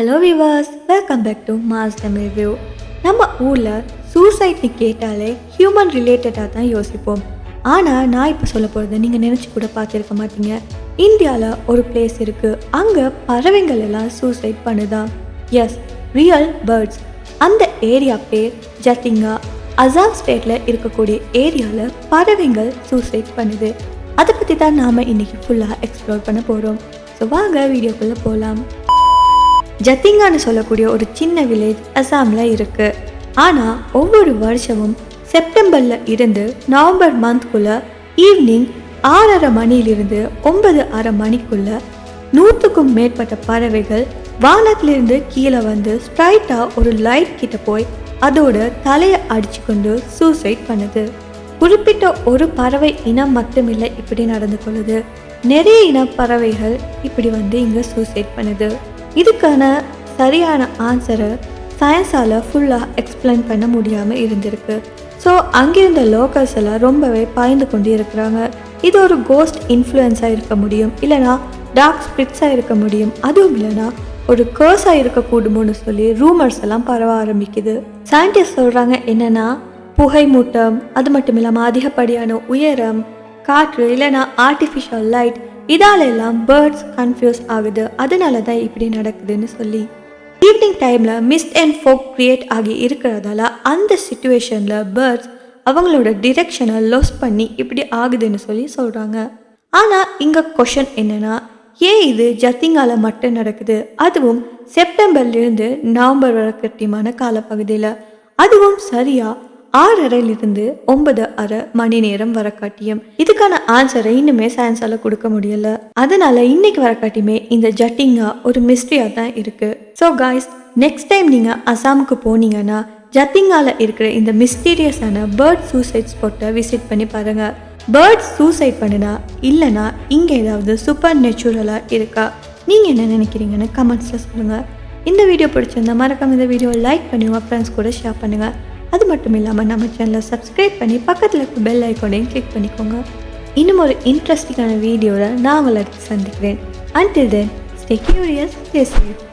Hello Vilas welcome back to mass Tamil view நம்ம ஊரில் சூசைட்னு கேட்டாலே ஹியூமன் ரிலேட்டடாக தான் யோசிப்போம். ஆனால் நான் இப்போ சொல்ல போகிறது நீங்கள் நினச்சி கூட பார்த்துருக்க மாட்டீங்க. இந்தியாவில் ஒரு பிளேஸ் இருக்குது அங்கே பறவைகள் எல்லாம் சூசைட் பண்ணுதான். எஸ் ரியல் பேர்ட்ஸ் அந்த ஏரியா பேர் ஜத்திங்கா அசாம் ஸ்டேட்டில் இருக்கக்கூடிய ஏரியாவில் பறவைகள் சூசைட் பண்ணுது. அதை பற்றி தான் நாம் இன்றைக்கி ஃபுல்லாக எக்ஸ்ப்ளோர் பண்ண போகிறோம் ஸோ வாங்க வீடியோக்குள்ளே போகலாம் ஜத்திங்கான்னு சொல்லக்கூடிய ஒரு சின்ன வில்லேஜ் அசாமில் இருக்குது ஆனால் ஒவ்வொரு வருஷமும் செப்டம்பரில் இருந்து நவம்பர் மந்த்குள்ளே ஈவினிங் ஆறரை மணியிலிருந்து ஒன்பது அரை மணிக்குள்ளே நூற்றுக்கும் மேற்பட்ட பறவைகள் வானத்திலிருந்து கீழே வந்து ஸ்ட்ரைட்டாக ஒரு லைட் கிட்ட போய் அதோட தலையை அடிச்சு கொண்டு சூசைட் பண்ணுது. குறிப்பிட்ட ஒரு பறவை இனம் மட்டுமில்லை இப்படி நடந்து கொள்ளுது. நிறைய இன பறவைகள் இப்படி வந்து இங்கே சூசைட் பண்ணுது. இதுக்கான சரியான ஆன்சரை சயின்ஸால் ஃபுல்லாக எக்ஸ்பிளைன் பண்ண முடியாமல் இருந்திருக்கு. ஸோ அங்கிருந்த லோக்கல்ஸ் எல்லாம் ரொம்பவே பாய்ந்து கொண்டு இருக்கிறாங்க. இது ஒரு கோஸ்ட் இன்ஃப்ளூயன்ஸாக இருக்க முடியும். இல்லைனா டார்க் ஸ்பிரிட்ஸாக இருக்க முடியும். அதுவும் இல்லைனா ஒரு கேர்ஸாக இருக்கக்கூடுமோன்னு சொல்லி ரூமர்ஸ் எல்லாம் பரவ ஆரம்பிக்குது. சயின்டிஸ்ட் சொல்கிறாங்க என்னென்னா புகை மூட்டம் அது மட்டும் இல்லாமல் அதிகப்படியான உயரம் காற்று இல்லைனா ஆர்டிஃபிஷியல் லைட் இதால எல்லாம் பேர்ட்ஸ் கன்ஃபியூஸ் ஆகுது. அதனால தான் இப்படி நடக்குதுன்னு சொல்லி. ஈவினிங் டைமில் மிஸ்ட் அண்ட் ஃபோக் க்ரியேட் ஆகி இருக்கிறதால அந்த சுச்சுவேஷனில் பேர்ட்ஸ் அவங்களோட டிரெக்ஷனை லாஸ் பண்ணி இப்படி ஆகுதுன்னு சொல்லி சொல்கிறாங்க ஆனால் இங்கே கொஷன் என்னன்னா ஏன் இது ஜத்திங்கால மட்டும் நடக்குது? அதுவும் செப்டம்பர்லேருந்து நவம்பர் வரை கட்டியமான காலப்பகுதியில். அதுவும் சரியாக சரியா ஆறரைலிருந்து ஒன்பது அரை மணி நேரம் வரக்காட்டியும். இதுக்கான ஆன்சரை இன்னுமே சயின்ஸால கொடுக்க முடியல. அதனால இன்னைக்கு வரக்காட்டியுமே இந்த ஜட்டிங்கா ஒரு மிஸ்ட்ரியா தான் இருக்கு. ஸோ காய்ஸ் நெக்ஸ்ட் டைம் நீங்க அசாமுக்கு போனீங்கன்னா ஜத்திங்கால இருக்கிற இந்த மிஸ்டீரியஸான பேர்ட் சூசைட் ஸ்பாட்டை விசிட் பண்ணி பாருங்க. பேர்ட்ஸ் சூசைட் பண்ணுனா இல்லைனா இங்கே ஏதாவது சூப்பர் நேச்சுரலாக இருக்கா? நீங்கள் என்ன நினைக்கிறீங்கன்னு கமெண்ட்ஸில் சொல்லுங்கள் இந்த வீடியோ பிடிச்சிருந்தா மறக்காம இந்த வீடியோ லைக் பண்ணி உங்கள் ஃப்ரெண்ட்ஸ் கூட ஷேர் பண்ணுங்கள் அது மட்டும் இல்லாமல் நம்ம சேனலை சப்ஸ்கிரைப் பண்ணி பக்கத்தில் இருக்க பெல் ஐக்கோனையும் கிளிக் பண்ணிக்கோங்க. இன்னும் ஒரு இன்ட்ரெஸ்டிங்கான வீடியோவில் நான் உங்களை சந்திக்கிறேன். Until then stay curious stay safe